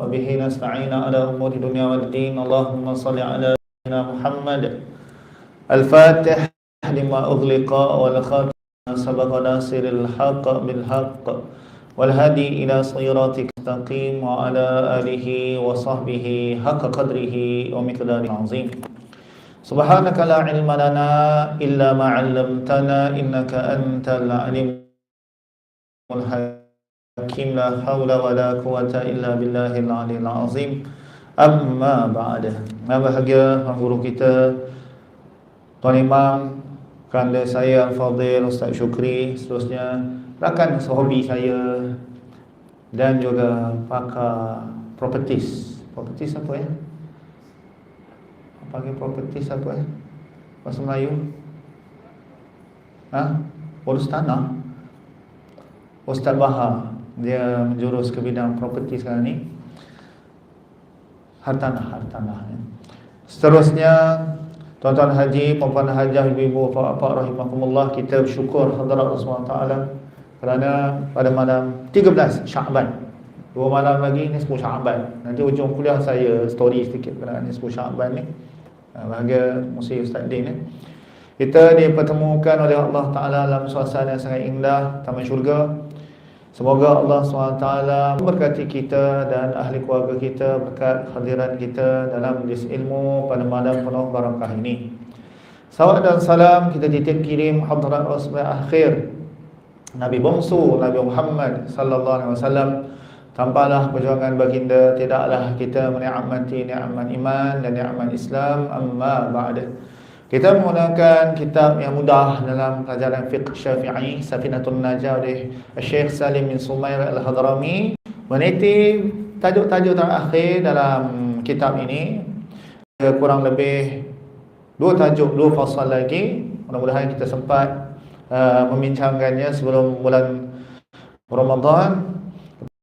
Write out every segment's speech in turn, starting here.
وبه نستعين على أمور الدنيا والدين. اللهم صل على سيدنا محمد. الفاتح لما أغلق والخاتم سبق ناصر الحق بالحق والهادي إلى صراطك المستقيم وعلى آله وصحبه حق قدره ومقداره العظيم. سبحانك لا علم لنا إلا ما علمتنا إنك أنت العليم الحكيم. hakim la haula wala quwata illa billahil aliyil azim. Amma ba'da nama bahagia guru kita tuan imam kanda saya al fadil ustaz syukri seterusnya rakan sehobi saya dan juga pakar properties properties apa ya panggil properties apa ya? bahasa Melayu? Ha? Urus tanah Ustaz Bahar. Dia menjurus ke bidang properti sekarang ni. Hartanah Hartanah ya. Seterusnya Tuan-tuan haji, puan-puan hajah, ibu-ibu, bapak-bapak rahimakumullah Kita bersyukur hadirat Allah SWT Kerana pada malam 13 Syakban. Dua malam lagi ni 10 Syakban. Nanti ujung kuliah saya story sedikit kerana ni 10 Syakban ni. Ha, Bahagia Musi Ustaz Din ni Kita dipertemukan oleh Allah Ta'ala dalam suasana yang sangat indah Taman syurga Semoga Allah SWT memberkati kita dan ahli keluarga kita berkat hadiran kita dalam majlis ilmu pada malam penuh barakah ini. Salawat dan salam kita titip kirim hadirat Rasulullah akhir Nabi bongsu Nabi Muhammad sallallahu alaihi wasallam tanpalah perjuangan baginda tidaklah kita menikmati nikmat iman dan nikmat Islam amma ba'da. Kita menggunakan kitab yang mudah dalam pelajaran fiqh syafi'i Safinatul Najah oleh Syekh Salim bin Sumair Al-Hadrami Meniti tajuk-tajuk terakhir dalam kitab ini. Kurang lebih dua tajuk, dua fasal lagi. Mudah-mudahan kita sempat uh, membincangkannya sebelum bulan Ramadan.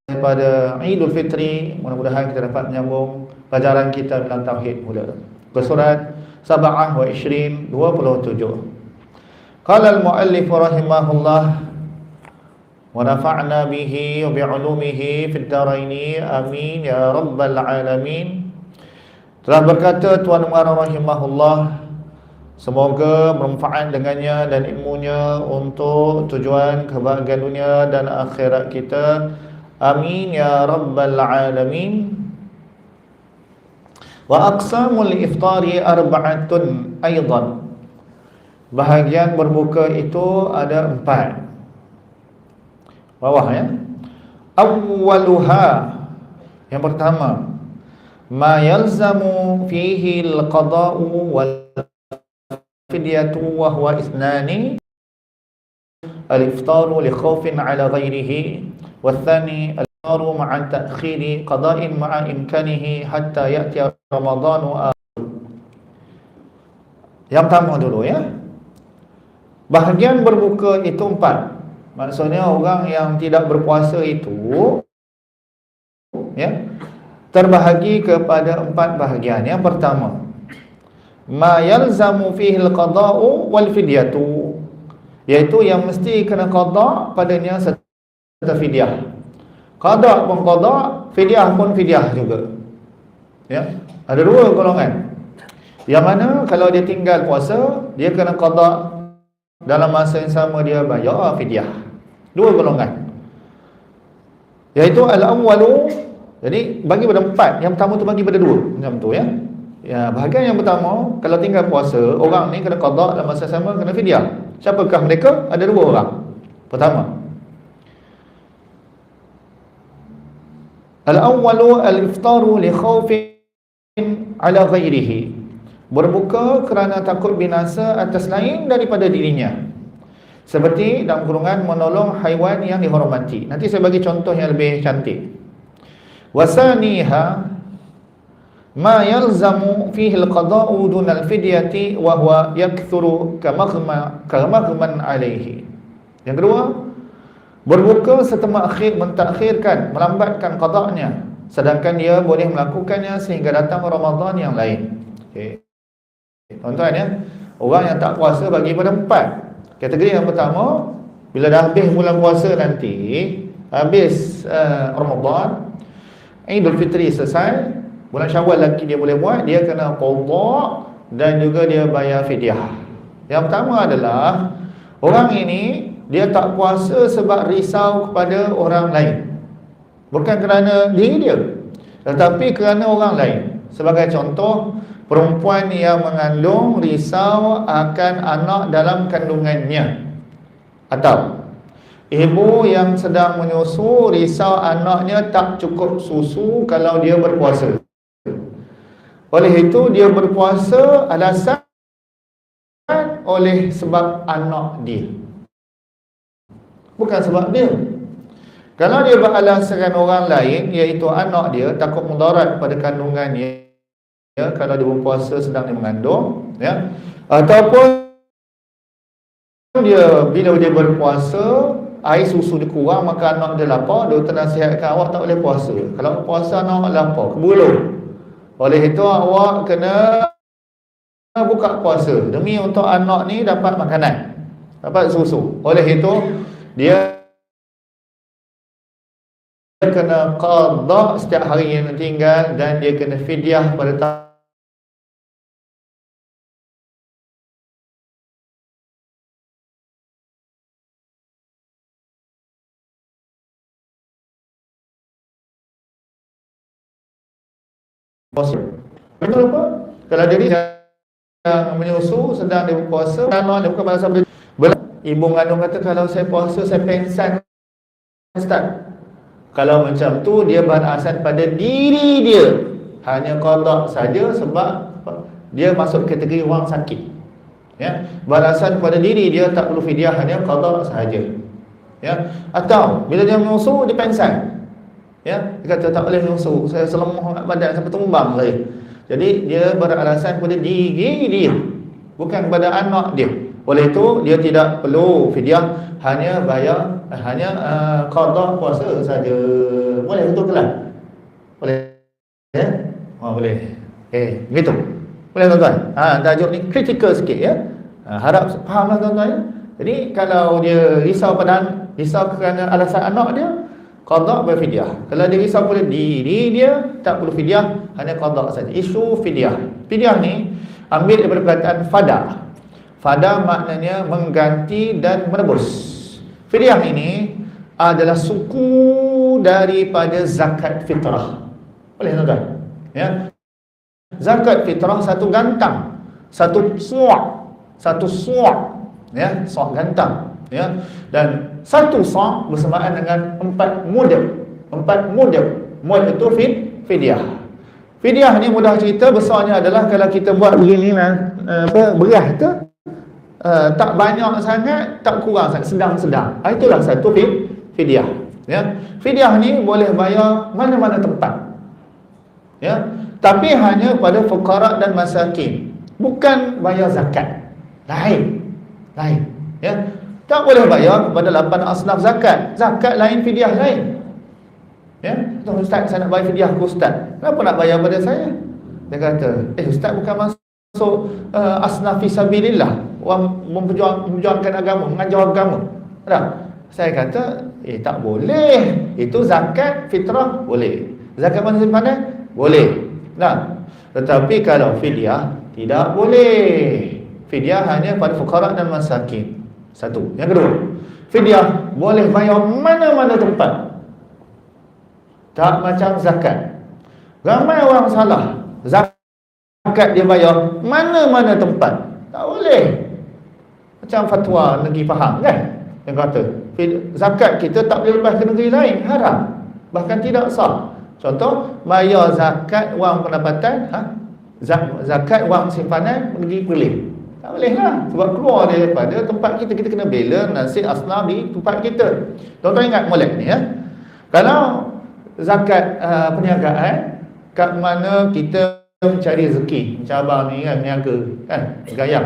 Daripada Idul Fitri Mudah-mudahan kita dapat menyambung pelajaran kita dalam Tauhid pula Ke surat Sab'ah wa Ishrin 27 Qala al-muallif rahimahullah Wa nafa'na bihi wa bi'ulumihi fid daraini Amin ya rabbal alamin. Telah berkata Tuan Umar rahimahullah Semoga bermanfaat dengannya dan ilmunya Untuk tujuan kebahagiaan dunia dan akhirat kita. Amin ya rabbal alamin Wa aqsamul iftari arba'atun aidan. Bahagian berbuka itu ada empat. Bawah ya. Awwaluha yang pertama ma yalzamu fihi al-qada'u wal fidyatu wa huwa ithnani al-iftaru li khawfin ala ghayrihi والثاني الإفطار مع تأخير قضاء مع إمكانه حتى يأتي رمضان Yang pertama dulu ya Bahagian berbuka itu empat Maksudnya orang yang tidak berpuasa itu ya Terbahagi kepada empat bahagian Yang pertama Ma yalzamu fihi al-qada'u wal fidyatu Iaitu yang mesti kena qada' padanya serta fidyah Qada pun qada, fidyah pun fidyah juga. Ya. Ada dua golongan. Yang mana kalau dia tinggal puasa, dia kena qada dalam masa yang sama dia bayar fidyah. Dua golongan. Yaitu al-awwalu jadi bagi pada empat, yang pertama tu bagi pada dua. Macam tu ya. Ya, bahagian yang pertama, kalau tinggal puasa, orang ni kena qada dalam masa sama kena fidyah. Siapakah mereka? Ada dua orang. Pertama, Al-awwalu al-iftaru li khawfin ala ghairihi. Berbuka kerana takut binasa atas lain daripada dirinya. Seperti dalam kurungan menolong haiwan yang dihormati. Nanti saya bagi contoh yang lebih cantik. Wasaniha ma yalzamu fihi al-qada'u dun al-fidyati wa huwa yakthuru kamaghma kamaghman alayhi. Yang kedua, Berbuka serta mengakhir, mentakhirkan, melambatkan qadaknya Sedangkan dia boleh melakukannya sehingga datang Ramadan yang lain. Okay. Tuan-tuan ya. Orang yang tak puasa bagi pada empat. Kategori yang pertama Bila dah habis bulan puasa nanti Habis uh, Ramadan Idul Fitri selesai Bulan Syawal lagi dia boleh buat Dia kena qadha Dan juga dia bayar fidyah. Yang pertama adalah Orang ini Dia tak puasa sebab risau kepada orang lain Bukan kerana diri dia Tetapi kerana orang lain Sebagai contoh Perempuan yang mengandung risau akan anak dalam kandungannya Atau Ibu yang sedang menyusu risau anaknya tak cukup susu kalau dia berpuasa. Oleh itu dia berpuasa alasan oleh sebab anak dia. Bukan sebab dia. Kalau dia beralasan orang lain iaitu anak dia takut mudarat pada kandungannya ya kalau dia berpuasa sedang dia mengandung ya. Ataupun dia bila dia berpuasa air susu dia kurang maka anak dia lapar doktor nasihatkan awak tak boleh puasa. Kalau puasa anak lapar kebuluh oleh itu awak kena buka puasa. Demi untuk anak ni dapat makanan dapat susu. Oleh itu dia kena qadha setiap hari yang tinggal dan dia kena fidyah pada. Betul apa? Kalau jadi yang menyusu sedang dia berpuasa, anak dia bukan balasan bela. Ibu mengandung kata kalau saya puasa saya pengsan Ustaz. Kalau macam tu dia berasan pada diri dia. Hanya qada saja sebab dia masuk kategori orang sakit. Ya, balasan pada diri dia tak perlu fidyah hanya qada sahaja. Ya, atau bila dia menyusu dia pengsan ya dia kata tak boleh nyusu saya selemah badan sampai tumbang saya jadi dia beralasan kepada diri dia bukan kepada anak dia oleh itu dia tidak perlu fidyah hanya bayar hanya uh, qada puasa saja boleh betul ke lah boleh ya oh, boleh eh gitu boleh tuan-tuan ha tajuk ni critical sikit ya ha, harap fahamlah tuan-tuan ya jadi kalau dia risau pada risau kerana alasan anak dia qada wa fidyah. Kalau dia risau pada diri dia, tak perlu fidyah, hanya qada saja. Isu fidyah. Fidyah ni ambil daripada perkataan fada. Fada maknanya mengganti dan menebus. Fidyah ini adalah suku daripada zakat fitrah. Boleh tuan-tuan? Ya. Zakat fitrah satu gantang, satu suak, satu suak, ya, suak gantang, ya. Dan satu sa' bersamaan dengan empat mudab empat mudab mud itu fid, fidyah fidyah ni mudah cerita besarnya adalah kalau kita buat begini lah apa, beras tu uh, tak banyak sangat tak kurang sangat. Sedang-sedang. Uh, itulah satu fid, fidyah. Ya. Fidyah ni boleh bayar mana-mana tempat. Ya. Tapi hanya pada fuqara dan masakin. Bukan bayar zakat. Lain. Lain. Ya. Tak boleh bayar kepada lapan asnaf zakat. Zakat lain, fidyah lain. Ya, Tuan Ustaz, saya nak bayar fidyah ke Ustaz. Kenapa nak bayar pada saya? Dia kata, eh Ustaz bukan masuk uh, asnaf fisabilillah. Orang memperjuang, memperjuangkan agama, mengajar agama. Tak? Saya kata, eh tak boleh. Itu zakat fitrah, boleh. Zakat mana simpanan? Boleh. Nah, tetapi kalau fidyah, tidak boleh. Fidyah hanya pada fukarak dan masakin. Satu. Yang kedua, fidyah boleh bayar mana-mana tempat. Tak macam zakat. Ramai orang salah. Zakat dia bayar mana-mana tempat. Tak boleh. Macam fatwa negeri faham kan? Yang kata, zakat kita tak boleh lepas ke negeri lain. Haram. Bahkan tidak sah. Contoh, bayar zakat wang pendapatan, ha? zakat wang simpanan negeri boleh. Tak boleh lah Sebab keluar daripada tempat kita Kita kena bela nasib asnaf di tempat kita Tuan-tuan ingat molek ni ya Kalau zakat uh, perniagaan Kat mana kita mencari rezeki Macam abang ni kan Niaga kan Gayam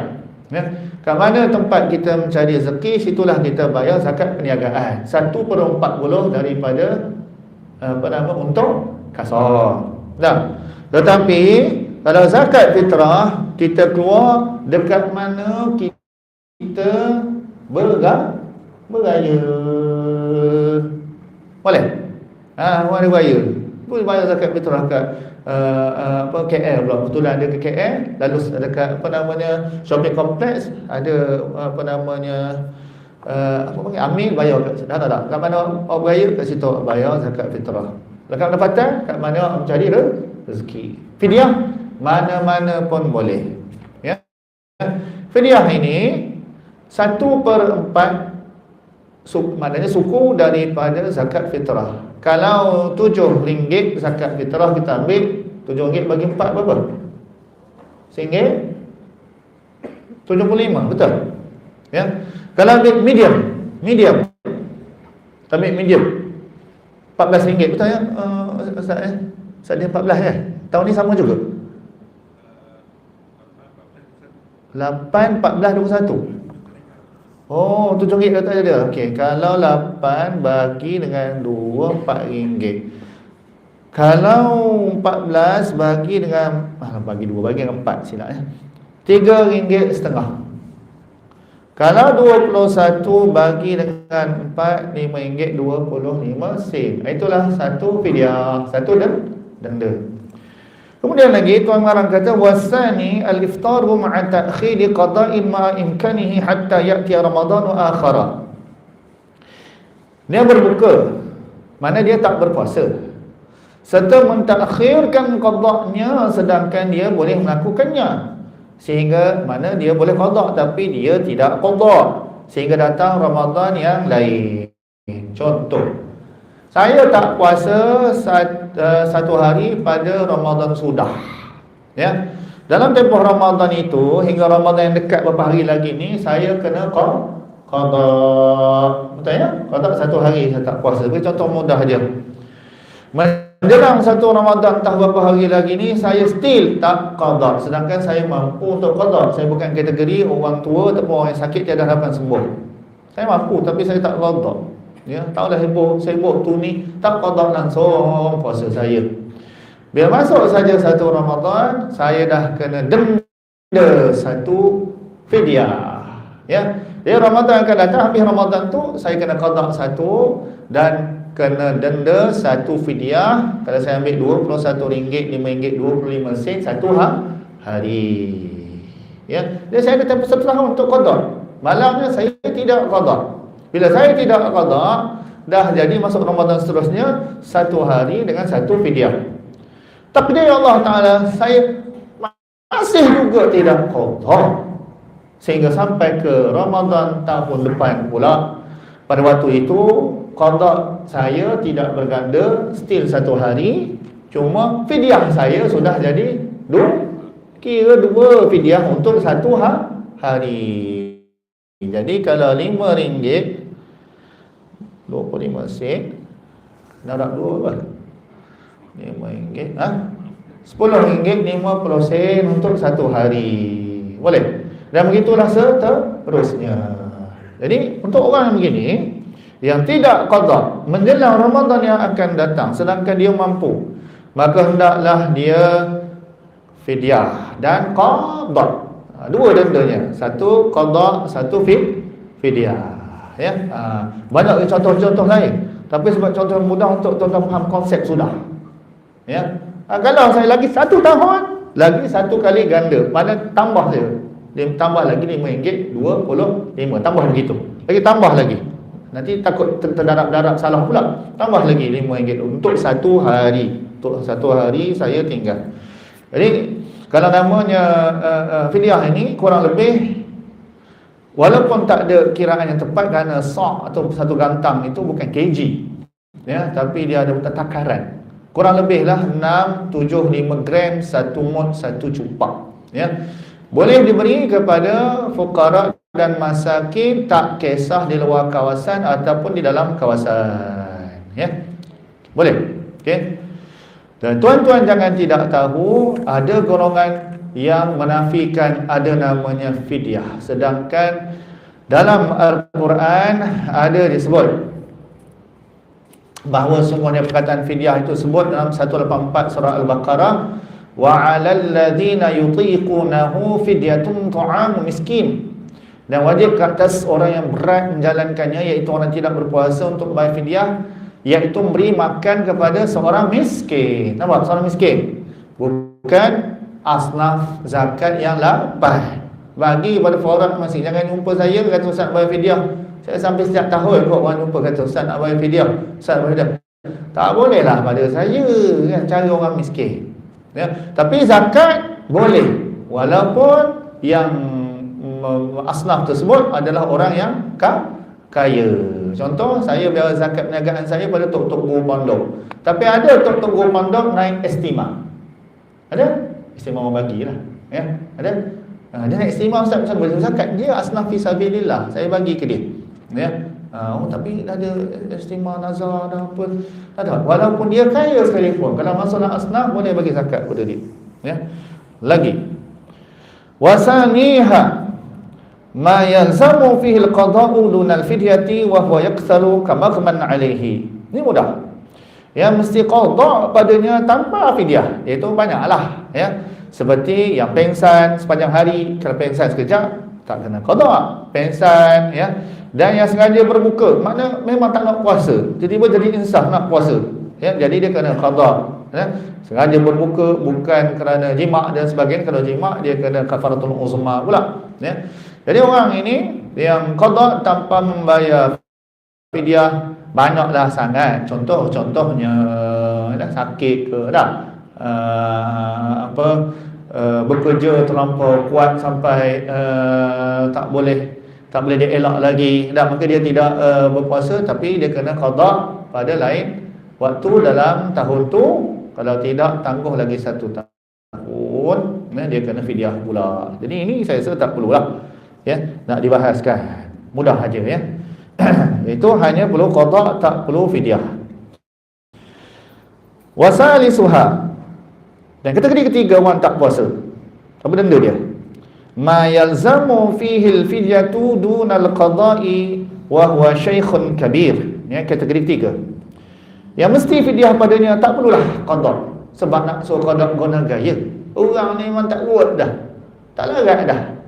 ya? Kat mana tempat kita mencari rezeki Situlah kita bayar zakat perniagaan Satu per empat puluh daripada Apa nama Untuk kasar Dah Tetapi kalau zakat fitrah kita keluar dekat mana kita berga beraya. Boleh? Ha, mana raya? Pun bayar zakat fitrah kat uh, uh, apa KL pula. Kebetulan ada ke KL lalu dekat apa namanya shopping complex ada apa namanya uh, apa panggil amil bayar kat dah tak tak kat mana orang beraya kat situ bayar zakat fitrah. Dekat pendapatan kat mana mencari rezeki. Fidyah mana-mana pun boleh. Ya. Fidyah ini satu per empat maknanya suku daripada zakat fitrah kalau tujuh ringgit zakat fitrah kita ambil tujuh ringgit bagi empat berapa? Singgit? Tujuh puluh lima, betul? Ya. Kalau ambil medium, medium. Kita ambil medium. Empat belas ringgit, betul ya? Uh, Ustaz, eh? Ustaz dia empat belas ya? Tahun ni sama juga? Lapan, empat belas, dua satu. Oh, tu ringgit kata dia. Okey, kalau 8 bagi dengan 2 4 ringgit. Kalau 14 bagi dengan ah, bagi 2 bagi dengan 4 silap ya. 3 ringgit setengah. Kalau 21 bagi dengan 4 5 ringgit 25 sen. Itulah satu fidyah, satu denda. Kemudian lagi Tuan Marang kata wasani al-iftaru ma'a ta'khiri qada'in ma'a imkanihi hatta ya'ti Ramadan akhara. Dia berbuka. Mana dia tak berpuasa. Serta mentakhirkan qada'nya sedangkan dia boleh melakukannya. Sehingga mana dia boleh qada' tapi dia tidak qada'. Sehingga datang Ramadan yang lain. Contoh. Saya tak puasa uh, satu hari pada Ramadan sudah. Ya. Dalam tempoh Ramadan itu hingga Ramadan yang dekat beberapa hari lagi ni saya kena qada. Betul ya? Qada satu hari saya tak puasa. Beri contoh mudah aja. Menjelang satu Ramadan tak beberapa hari lagi ni saya still tak qada sedangkan saya mampu untuk qada. Saya bukan kategori orang tua ataupun orang yang sakit tiada harapan sembuh. Saya mampu tapi saya tak qada. Ya, taklah heboh, sibuk tu ni tak qada langsung puasa saya. Bila masuk saja satu Ramadan, saya dah kena denda satu fidyah. Ya. Dia Ramadan akan datang habis Ramadan tu saya kena qada satu dan kena denda satu fidyah. Kalau saya ambil RM21, RM5, RM25 satu ha hari. Ya. Jadi saya ada tempoh satu tahun untuk qada. Malamnya saya tidak qada. Bila saya tidak qada, dah jadi masuk Ramadan seterusnya satu hari dengan satu fidyah. Takdir Allah Taala saya masih juga tidak qada. Sehingga sampai ke Ramadan tahun depan pula pada waktu itu qada saya tidak berganda still satu hari cuma fidyah saya sudah jadi dua kira dua fidyah untuk satu ha hari. Jadi kalau lima ringgit 25 sen Nak dua apa? 5 ringgit ha? 10 ringgit 50 sen untuk satu hari Boleh? Dan begitulah seterusnya Jadi untuk orang yang begini Yang tidak qadar Menjelang Ramadan yang akan datang Sedangkan dia mampu Maka hendaklah dia Fidyah Dan qadar ha, Dua dendanya Satu qadar Satu fidyah ya. Ha, banyak contoh-contoh lain. Tapi sebab contoh mudah untuk tuan-tuan faham konsep sudah. Ya. Ha, kalau saya lagi satu tahun, lagi satu kali ganda. Mana tambah dia? Dia tambah lagi RM5, RM25. Tambah begitu. Lagi tambah lagi. Nanti takut terdarap-darap salah pula. Tambah lagi RM5 untuk satu hari. Untuk satu hari saya tinggal. Jadi kalau namanya uh, uh, fidyah ini kurang lebih Walaupun tak ada kiraan yang tepat kerana sok atau satu gantang itu bukan kg. Ya, tapi dia ada takaran. Kurang lebihlah 6 7 5 gram satu mut satu cupak. Ya. Boleh diberi kepada fuqara dan masakin tak kisah di luar kawasan ataupun di dalam kawasan. Ya. Boleh. Okey. Dan tuan-tuan jangan tidak tahu ada golongan yang menafikan ada namanya fidyah sedangkan dalam Al-Quran ada disebut bahawa semuanya perkataan fidyah itu sebut dalam 184 surah Al-Baqarah wa 'alal ladzina yutiqunahu fidyatun ta'am miskin dan wajib ke atas orang yang berat menjalankannya iaitu orang tidak berpuasa untuk bayar fidyah iaitu memberi makan kepada seorang miskin. Nampak seorang miskin? Bukan asnaf zakat yang lapan. Bagi pada forum masing jangan jumpa saya kata ustaz bayar fidyah. Saya sampai setiap tahun kok orang jumpa kata ustaz nak bayar fidyah. Ustaz bayar fidyah. Tak boleh lah pada saya kan cara orang miskin. Ya, tapi zakat boleh walaupun yang mm, asnaf tersebut adalah orang yang kaya. Contoh saya biar zakat perniagaan saya pada tok-tok guru pondok. Tapi ada tok-tok guru pondok naik estima. Ada? Estima orang bagilah. Ya, ada? Ha, dia naik estima ustaz macam boleh zakat. Dia asnaf fi sabilillah. Saya bagi ke dia. Ya. Ha, oh, tapi dah ada estima nazar dah apa. Tak ada. Walaupun dia kaya sekalipun, kalau masalah asnaf boleh bagi zakat kepada dia. Ya. Lagi. Wasaniha ma yalzamu fihi al-qada'u dun al-fidyati wa huwa yaksaru kamaghman alayhi. Ini mudah. Yang mesti qada padanya tanpa fidyah. Itu banyaklah, ya. Seperti yang pengsan sepanjang hari, kalau pengsan sekejap tak kena qada. Pengsan ya dan yang sengaja berbuka makna memang tak nak puasa tiba-tiba jadi insaf nak puasa ya jadi dia kena qada ya sengaja berbuka bukan kerana jima' dan sebagainya kalau jima' dia kena kafaratul uzma pula ya jadi orang ini yang qada tanpa membayar fidyah banyaklah sangat. Contoh contohnya dah sakit ke dah. Uh, apa uh, bekerja terlampau kuat sampai uh, tak boleh tak boleh dia elak lagi. Dah maka dia tidak uh, berpuasa tapi dia kena qada pada lain waktu dalam tahun tu. Kalau tidak tangguh lagi satu tahun ya, dia kena fidyah pula. Jadi ini saya rasa tak perlulah ya nak dibahaskan. Mudah aja ya itu hanya perlu qada tak perlu fidyah. Wasalisuha dan kategori ketiga orang tak puasa. Apa benda dia? Ma yalzamu fihi al-fidyatu duna al-qada'i wa huwa shaykhun kabir. Ya kategori tiga yang mesti fidyah padanya tak perlulah qada. Sebab nak suruh qada guna gaya. Orang ni memang tak buat dah. Tak larat dah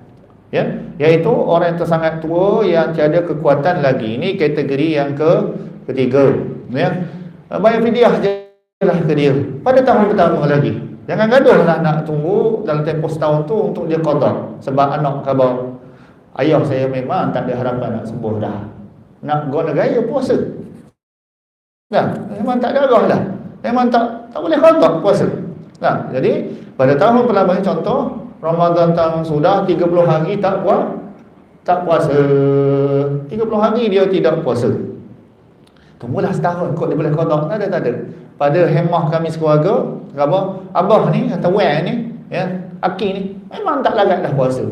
ya iaitu orang yang tersangat tua yang tiada kekuatan lagi ini kategori yang ke ketiga ya bayar fidyah je lah ke dia pada tahun pertama lagi Jangan gaduh lah nak tunggu dalam tempoh setahun tu untuk dia qada sebab anak khabar ayah saya memang tak ada harapan nak sembuh dah. Nak guna gaya puasa. Nah, memang tak ada arah dah. Memang tak tak boleh qada puasa. Nah, jadi pada tahun pertama contoh Ramadan tahun sudah 30 hari tak puas tak puasa. 30 hari dia tidak puasa. Tunggulah setahun kok dia boleh qada. Tak ada tak ada pada hemah kami sekeluarga apa abah ni atau wei ni ya aki ni memang tak larat dah puasa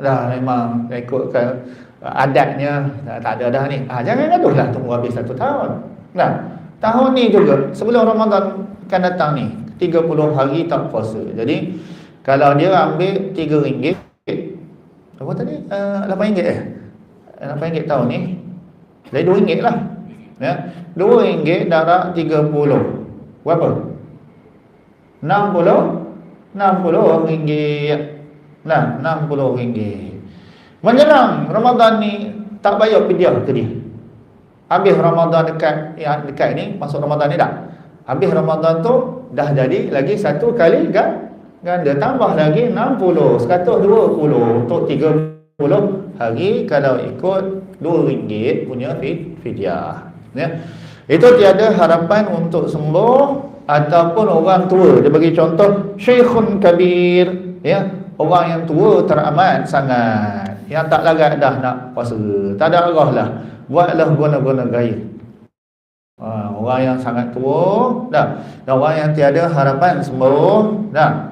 dah memang ikutkan adatnya dah, tak ada dah ni ha, jangan gaduhlah tunggu habis satu tahun nah tahun ni juga sebelum Ramadan akan datang ni 30 hari tak puasa jadi kalau dia ambil 3 ringgit apa tadi? Uh, 8 ringgit eh? 8 ringgit tahun ni? Jadi 2 ringgit lah. Ya. dua ringgit darab tiga puluh. Berapa? enam puluh? enam puluh ringgit. Nah enam puluh ringgit. Menjelang Ramadan ni tak bayar pidiah ke dia? Habis Ramadan dekat ya, dekat ni masuk Ramadan ni dah. Habis Ramadan tu dah jadi lagi satu kali kan ganda tambah lagi 60 120 untuk 30 hari kalau ikut 2 ringgit punya fidyah ya. Itu tiada harapan untuk sembuh ataupun orang tua. Dia bagi contoh syekhun kabir, ya. Orang yang tua teramat sangat, yang tak larat dah nak puasa. Tak ada arah lah. Buatlah guna-guna gaya. Ha, orang yang sangat tua, dah. Dan orang yang tiada harapan sembuh, dah.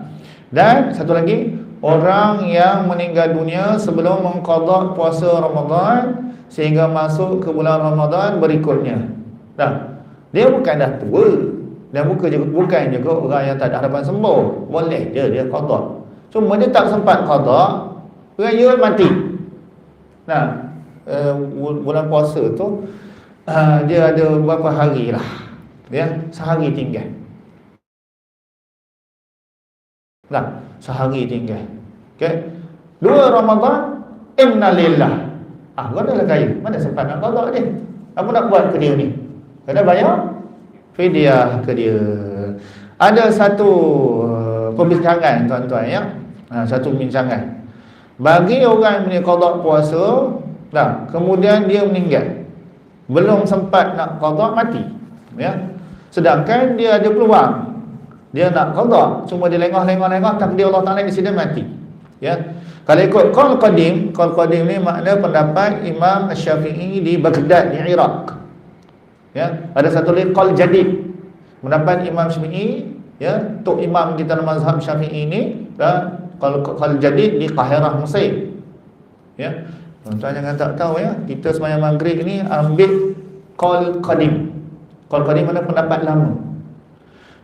Dan satu lagi, orang yang meninggal dunia sebelum mengqada puasa Ramadan sehingga masuk ke bulan Ramadan berikutnya. Dah. Dia bukan dah tua. Dan bukan juga bukan juga orang yang tak ada harapan sembuh. Boleh dia dia qada. Cuma dia tak sempat qada, raya mati. Nah, uh, bulan puasa tu uh, dia ada beberapa hari lah. Ya, sehari tinggal. Nah, sehari tinggal. Okey. Dua Ramadan innalillah Ah, gua dah kaya. Mana sempat nak qada dia? Apa nak buat ke dia ni? kena bayar fidyah ke dia ada satu uh, perbincangan tuan-tuan ya ha, satu perbincangan bagi orang yang qada puasa dah kemudian dia meninggal belum sempat nak qada mati ya sedangkan dia ada peluang dia nak qada cuma dia lengah-lengah-lengah takdir Allah Taala di sini mati. Ya? Kalau ikut qaul qadim qaul qadim ni makna pendapat Imam Syafi'i di Baghdad di Iraq. Ya? Ada satu lagi qaul jadid. Pendapat Imam Syafi'i ya? Tok imam kita dalam mazhab Syafi'i ini dan kalau kalau jadi di Qahirah Mesir ya? Tuan-tuan jangan tak tahu ya? Kita sembahyang maghrib ini ambil qaul qadim. Qaul qadim mana pendapat lama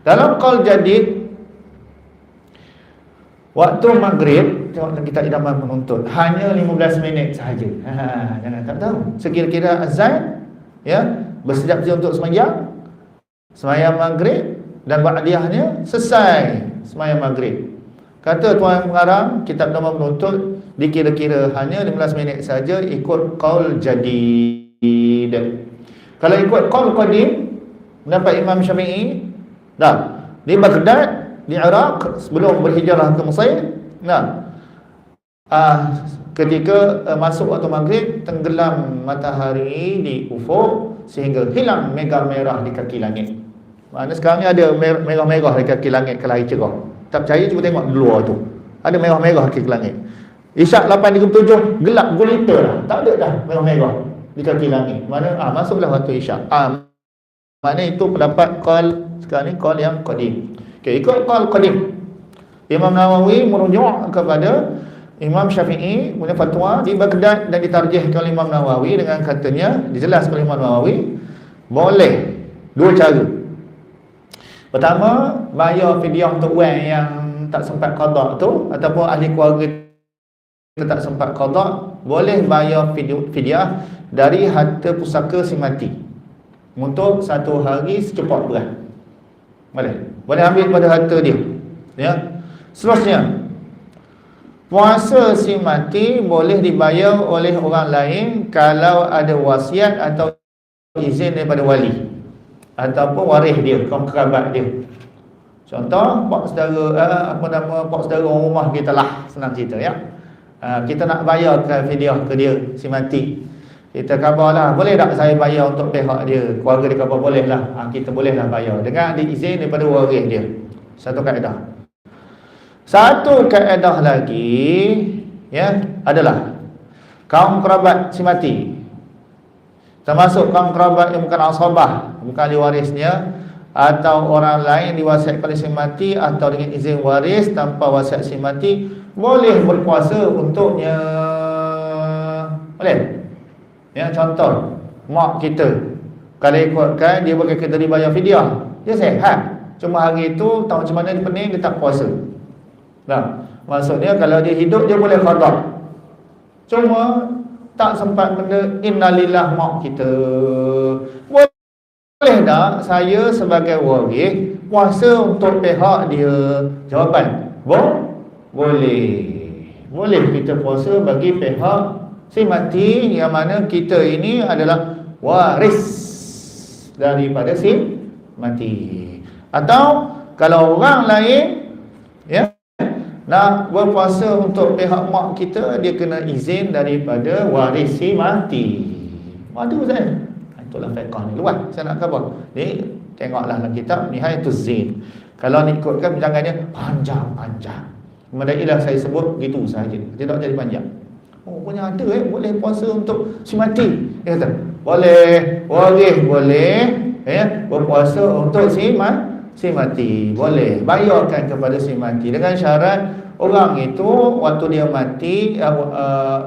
dalam qaul jadid waktu maghrib tengok kita idaman menuntut. Hanya 15 minit sahaja. Ha, jangan tak tahu. Sekira-kira azan ya bersedia untuk sembahyang sembahyang maghrib dan ba'diyahnya selesai sembahyang maghrib. Kata Tuan Pengarang, kitab nama menuntut dikira-kira hanya 15 minit saja ikut qaul jadid. Kalau ikut qaul qadim, mendapat Imam Syafi'i, dah di Baghdad, di Iraq sebelum berhijrah ke Mesir, nah. Ah, ketika uh, masuk waktu maghrib tenggelam matahari di ufuk sehingga hilang mega merah di kaki langit. Mana sekarang ni ada merah-merah di kaki langit kalau hari cerah. Tak percaya cuba tengok di luar tu. Ada merah-merah kaki langit. Isyak 8.37 gelap gulita dah. Tak ada dah merah-merah di kaki langit. Mana ah masuklah waktu isyak. Ah mana itu pendapat qal sekarang ni qal yang qadim. Okey, ikut qal qadim. Imam Nawawi merujuk kepada Imam Syafi'i punya fatwa di Baghdad dan ditarjihkan oleh Imam Nawawi dengan katanya dijelaskan oleh Imam Nawawi boleh dua cara Pertama, bayar fidyah untuk orang yang tak sempat qada tu ataupun ahli keluarga tak sempat qada, boleh bayar fidyah dari harta pusaka si mati. Untuk satu hari secepat berat. Boleh. Boleh ambil pada harta dia. Ya. Seterusnya, puasa si mati boleh dibayar oleh orang lain kalau ada wasiat atau izin daripada wali ataupun waris dia kaum kerabat dia contoh pak saudara uh, apa nama pak saudara orang rumah kita lah senang cerita ya uh, kita nak bayar ke video ke dia si mati kita khabarlah boleh tak saya bayar untuk pihak dia? Keluarga dia khabar boleh lah uh, kita boleh lah bayar. Dengan diizin daripada waris dia. Satu kaedah. Satu kaedah lagi ya adalah kaum kerabat si mati. Termasuk kaum kerabat yang bukan asabah bukan ahli warisnya atau orang lain diwasiatkan oleh si mati atau dengan izin waris tanpa wasiat si mati boleh berpuasa untuknya. Boleh ya contoh mak kita kalau ikutkan dia bagi kita dibayar fidyah. Dia sehat. Cuma hari itu tahu macam mana dia pening dia tak puasa. Nah maksudnya kalau dia hidup dia boleh qada cuma tak sempat benda innalillah mak kita. Boleh tak saya sebagai waris puasa untuk pihak dia? Jawapan Bo? boleh. Boleh kita puasa bagi pihak si mati yang mana kita ini adalah waris daripada si mati. Atau kalau orang lain ya nak berpuasa untuk pihak mak kita dia kena izin daripada waris si mati. Madu saya ha, itulah fiqah ni. Luas saya nak khabar. Ni tengoklah dalam kitab nihayatuz zin kalau ni ikutkan jangan dia panjang-panjang. Madailah saya sebut gitu saja tidak jadi panjang oh punya ada eh boleh puasa untuk si mati. Dia kata boleh waris boleh ya berpuasa untuk si mati si mati. Boleh bayarkan kepada si mati. Dengan syarat orang itu waktu dia mati uh, uh,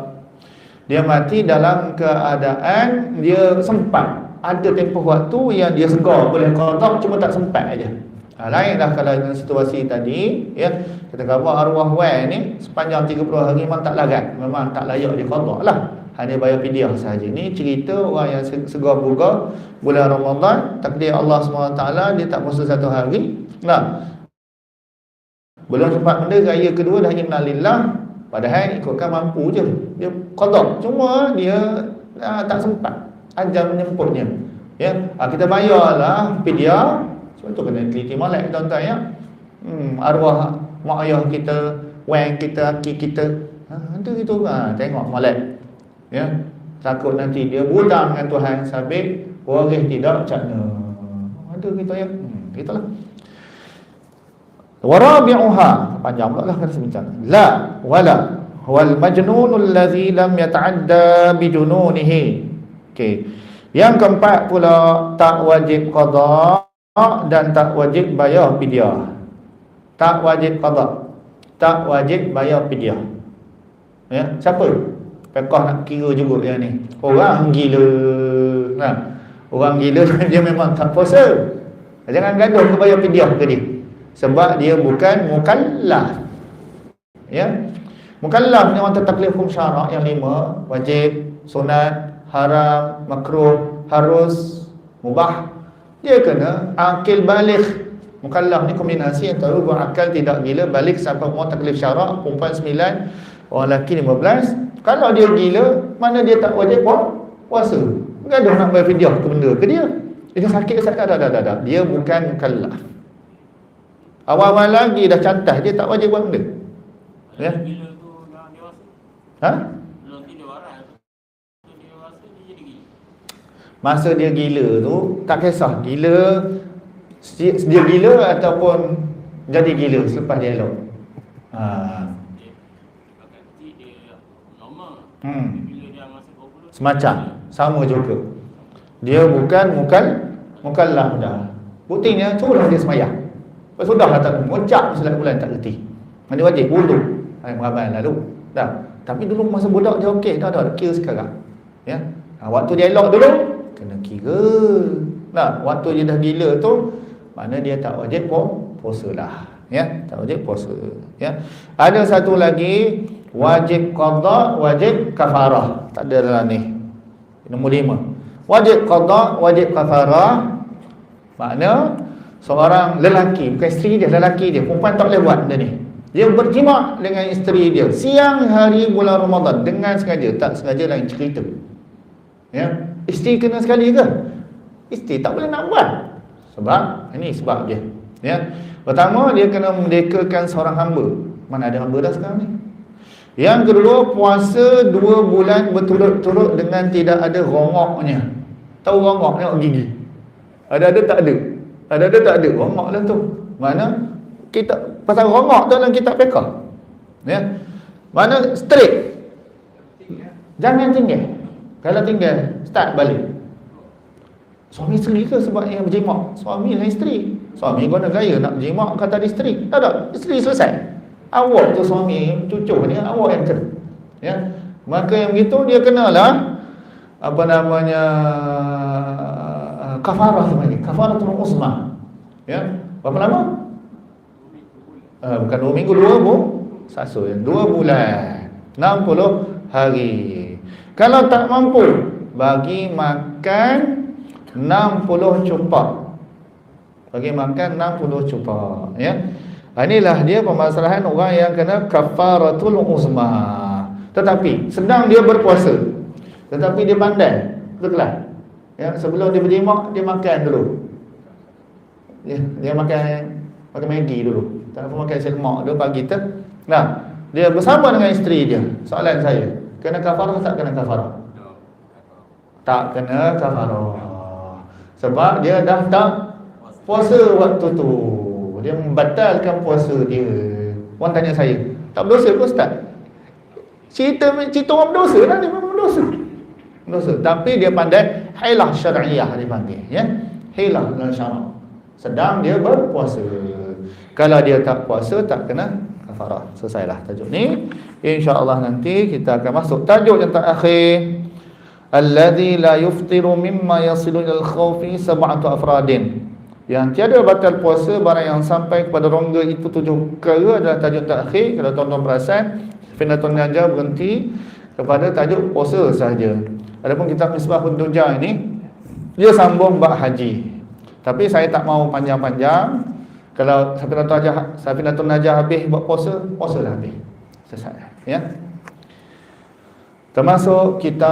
dia mati dalam keadaan dia sempat. Ada tempoh waktu yang dia segar boleh qada cuma tak sempat aja ha, lainlah kalau dengan situasi tadi ya kita kata arwah wan ni sepanjang 30 hari memang tak larat memang tak layak dia qada lah hanya bayar fidyah sahaja. Ini cerita orang yang segar buka bulan Ramadan, takdir Allah SWT dia tak puasa satu hari. Nah. Belum sempat benda raya kedua dah innalillah. Padahal ikutkan mampu je. Dia qada. Cuma dia ah, tak sempat. Ajal menyemputnya. Ya, ha, kita bayarlah fidyah. Sebab tu kena teliti molek tuan-tuan ya. Hmm, arwah mak ayah kita, wang kita, aki kita. Ha, ada gitu ha, tengok molek. Ya. Takut nanti dia butang dengan Tuhan sabit, waris tidak cakna. Ada gitu ya. Hmm, itulah. Warabi'uha panjang pula lah kena sebincang. La wala wal majnunul ladzi lam yata'adda bijununihi. Okey. Yang keempat pula tak wajib qada dan tak wajib bayar fidyah. Tak wajib qada. Tak wajib bayar fidyah. Ya, siapa? Pekoh nak kira juga yang ni. Orang gila. Nah, orang gila dia memang tak puasa. Jangan gaduh ke bayar fidyah ke dia sebab dia bukan mukallaf ya mukallaf ni orang tertaklif hukum syarak yang lima wajib sunat haram makruh harus mubah dia kena akil balik mukallaf ni kombinasi antara berakal tidak gila balik sampai umur taklif syarak perempuan sembilan orang lelaki lima belas kalau dia gila mana dia tak wajib puasa gaduh nak bayar fidyah ke benda ke dia dia sakit ke sakit tak, tak, tak, tak. dia bukan mukallaf Awal-awal lagi dah cantas dia tak wajib buat benda. Ya. Ha? Masa dia gila tu tak kisah gila dia gila ataupun jadi gila selepas dia elok. Ha. Hmm. Semacam sama juga. Dia bukan mukal mukallaf dah. Buktinya cubalah dia. Lepas sudah lah tak ngocak selat bulan tak reti. Mana wajib wuduk. Hai meramal lalu. Dah. Tapi dulu masa budak dia okey, dah dah kira sekarang. Ya. Ha, waktu dia elok dulu kena kira. Nah, waktu dia dah gila tu mana dia tak wajib pun puasa lah. Ya, tak wajib puasa. Ya. Ada satu lagi wajib qada, wajib kafarah. Tak ada dalam ni. Nombor lima. Wajib qada, wajib kafarah. Makna seorang lelaki bukan isteri dia lelaki dia perempuan tak boleh buat benda ni dia berjima dengan isteri dia siang hari bulan Ramadan dengan sengaja tak sengaja lain cerita ya isteri kena sekali ke isteri tak boleh nak buat sebab ini sebab dia ya pertama dia kena mendekakan seorang hamba mana ada hamba dah sekarang ni yang kedua puasa dua bulan berturut-turut dengan tidak ada rongoknya tahu rongok tengok gigi ada-ada tak ada ada-ada tak ada rongok lah tu. Mana kita pasal rongok tu dalam kitab fiqh. Ya. Mana straight. Jangan tinggal. Kalau tinggal, start balik. Suami isteri ke sebab yang berjimak? Suami dengan isteri. Suami guna gaya nak berjimak kata isteri. Tak tak, isteri selesai. Awak tu suami cucu ni awak yang kena. Ya. Maka yang begitu dia kenalah apa namanya kafarah sebenarnya kafaratul uzma ya berapa lama uh, bukan dua minggu dua bu satu ya dua bulan 60 hari kalau tak mampu bagi makan 60 cupak bagi makan 60 cupak ya inilah dia permasalahan orang yang kena kafaratul uzma tetapi sedang dia berpuasa tetapi dia pandai betul tak Ya, sebelum dia berjimak dia makan dulu. Ya, dia makan makan Maggi dulu. Tak apa makan selmak dulu pagi tu. Nah, dia bersama dengan isteri dia. Soalan saya, kena kafarah tak kena kafarah? Tak kena kafarah. Sebab dia dah tak puasa waktu tu. Dia membatalkan puasa dia. Orang tanya saya, tak berdosa ke ustaz? Cerita cerita orang berdosa lah dia memang berdosa dosa tapi dia pandai hilah syar'iyah dipanggil ya hilah dalam syarak sedang dia berpuasa kalau dia tak puasa tak kena kafarah selesailah tajuk ni insyaallah nanti kita akan masuk tajuk yang terakhir alladhi la yuftiru mimma yasilu ila al-khawfi sab'atu afradin yang tiada batal puasa barang yang sampai kepada rongga itu tujuh perkara adalah tajuk terakhir kalau tuan-tuan perasan Finatul Najah berhenti kepada tajuk puasa sahaja Adapun kitab Misbahun Duja ini dia sambung bab haji. Tapi saya tak mau panjang-panjang. Kalau Safinatul Najah Safinatul Najah habis buat puasa, puasa dah habis. Selesai. Ya. Termasuk kita